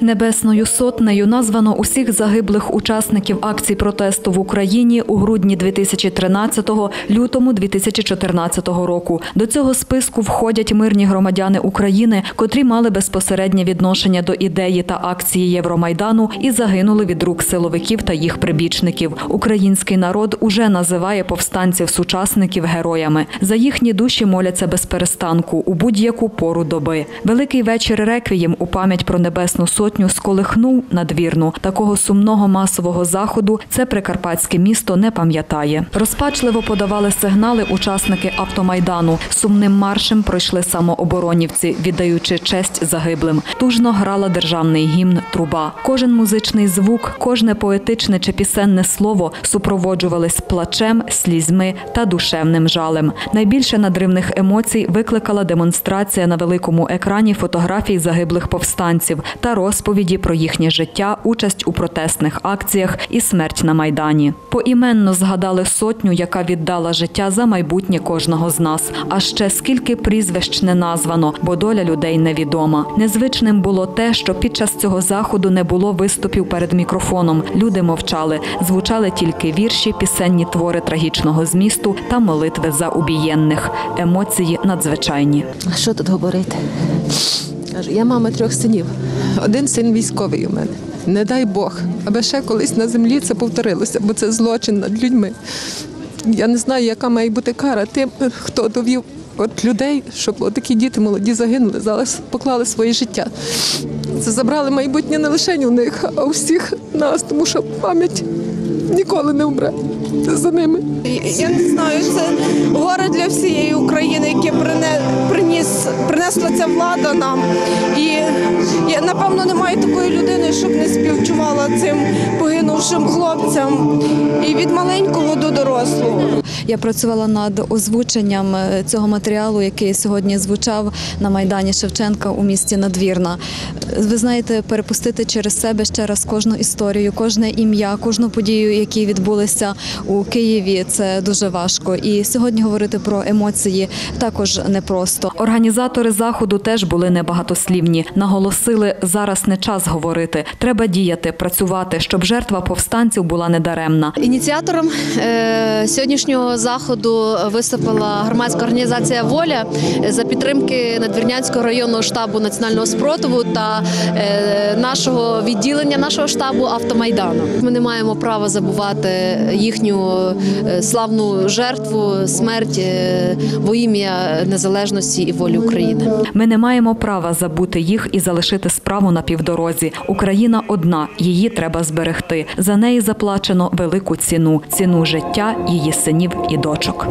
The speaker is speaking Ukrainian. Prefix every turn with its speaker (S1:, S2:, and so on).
S1: Небесною сотнею названо усіх загиблих учасників акцій протесту в Україні у грудні 2013-го, лютому 2014 року. До цього списку входять мирні громадяни України, котрі мали безпосереднє відношення до ідеї та акції Євромайдану і загинули від рук силовиків та їх прибічників. Український народ уже називає повстанців-сучасників героями. За їхні душі моляться без перестанку у будь-яку пору доби. Великий вечір реквієм у пам'ять про небесну сотню сколихнув надвірну. Такого сумного масового заходу це прикарпатське місто не пам'ятає. Розпачливо подавали сигнали учасники автомайдану. Сумним маршем пройшли самооборонівці, віддаючи честь загиблим. Тужно грала державний гімн Труба. Кожен музичний звук, кожне поетичне чи пісенне слово супроводжувались плачем, слізьми та душевним жалем. Найбільше надривних емоцій викликала демонстрація на великому екрані фотографій загиблих повстанців та розповіді про їхнє життя, участь у протестних акціях і смерть на майдані. Поіменно згадали сотню, яка віддала життя за майбутнє кожного з нас. А ще скільки прізвищ не названо, бо доля людей невідома. Незвичним було те, що під час цього заходу не було виступів перед мікрофоном. Люди мовчали, звучали тільки вірші, пісенні твори трагічного змісту та молитви за убієнних. Емоції надзвичайні.
S2: Що тут говорити?
S3: Кажу, я мама трьох синів. Один син військовий у мене. Не дай Бог, аби ще колись на землі це повторилося, бо це злочин над людьми. Я не знаю, яка має бути кара тим, хто довів от людей, щоб такі діти молоді загинули, зараз поклали своє життя. Це забрали майбутнє не лише у них, а у всіх нас, тому що пам'ять ніколи не вмре за ними.
S4: Я не знаю, це горе для всієї України, яке приніс, принесла ця влада нам. І я напевно немає такої людини, щоб не співчувала цим погинувшим хлопцям і від маленького до дорослого.
S5: Я працювала над озвученням е, цього матеріалу, який сьогодні звучав на майдані Шевченка у місті Надвірна. Ви знаєте, перепустити через себе ще раз кожну історію, кожне ім'я, кожну подію, які відбулися у Києві. Це дуже важко. І сьогодні говорити про емоції також непросто.
S1: Організатори заходу теж були небагатослівні. Наголосили, зараз не час говорити. Треба діяти, працювати, щоб жертва повстанців була недаремна.
S6: Ініціатором е, сьогоднішнього заходу виступила громадська організація Воля за підтримки Надвірнянського районного штабу національного спротиву та е, нашого відділення нашого штабу Автомайдану. Ми не маємо права забувати їхню е, славну жертву, смерть е, во ім'я незалежності і волі України.
S1: Ми не маємо права забути їх і залишити справу на півдорозі. Україна одна, її треба зберегти. За неї заплачено велику ціну ціну життя її синів і дочок.